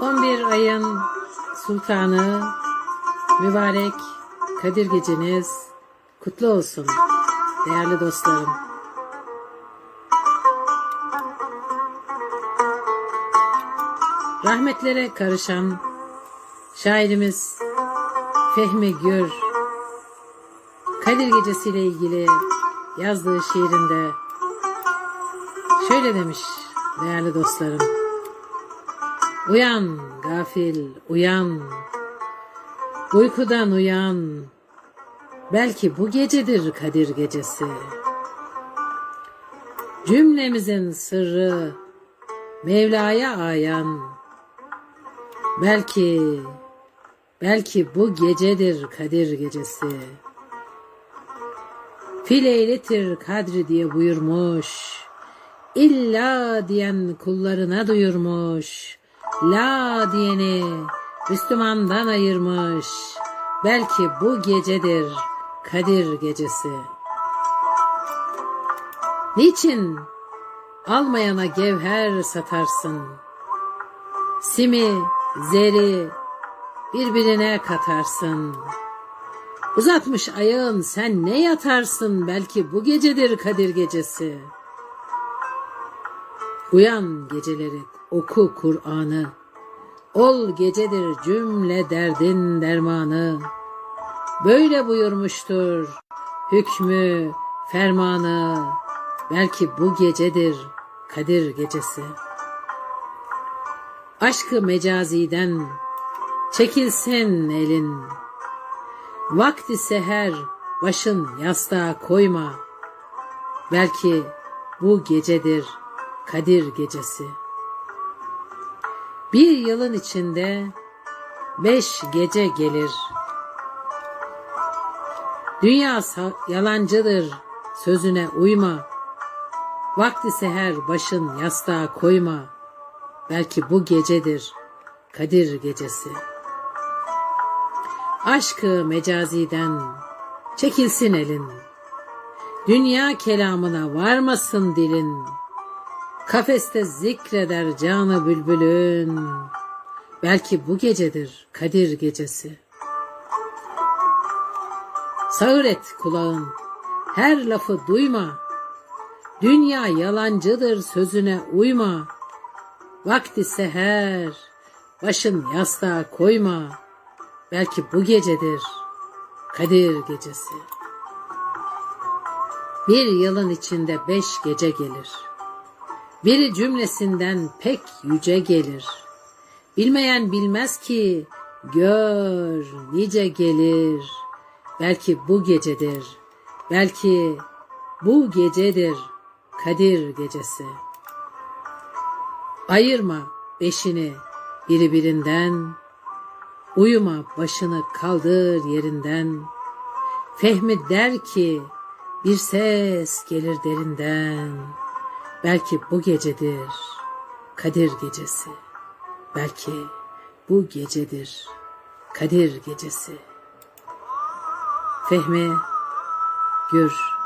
11 ayın sultanı mübarek Kadir geceniz kutlu olsun değerli dostlarım. Rahmetlere karışan şairimiz Fehmi Gür Kadir Gecesi ile ilgili yazdığı şiirinde şöyle demiş değerli dostlarım. Uyan gafil uyan. Uykudan uyan. Belki bu gecedir Kadir gecesi. Cümlemizin sırrı Mevla'ya ayan. Belki Belki bu gecedir Kadir gecesi. Fileyletir kadri diye buyurmuş. İlla diyen kullarına duyurmuş La diyeni Müslümandan ayırmış. Belki bu gecedir Kadir gecesi. Niçin almayana gevher satarsın? Simi, zeri birbirine katarsın. Uzatmış ayağın sen ne yatarsın? Belki bu gecedir Kadir gecesi. Uyan geceleri oku Kur'an'ı. Ol gecedir cümle derdin dermanı. Böyle buyurmuştur hükmü fermanı. Belki bu gecedir Kadir gecesi. Aşkı mecaziden çekilsin elin. Vakti seher başın yastığa koyma. Belki bu gecedir Kadir gecesi. Bir yılın içinde beş gece gelir. Dünya yalancıdır sözüne uyma. Vakti seher başın yastığa koyma. Belki bu gecedir Kadir gecesi. Aşkı mecaziden çekilsin elin. Dünya kelamına varmasın dilin. Kafeste zikreder canı bülbülün. Belki bu gecedir Kadir gecesi. Sağır et kulağın, her lafı duyma. Dünya yalancıdır sözüne uyma. Vakti seher, başın yastığa koyma. Belki bu gecedir Kadir gecesi. Bir yılın içinde beş gece gelir. Biri cümlesinden pek yüce gelir. Bilmeyen bilmez ki gör nice gelir. Belki bu gecedir. Belki bu gecedir Kadir gecesi. Ayırma beşini biri birinden. Uyuma başını kaldır yerinden. Fehmi der ki bir ses gelir derinden. Belki bu gecedir Kadir gecesi. Belki bu gecedir Kadir gecesi. Fehmi Gür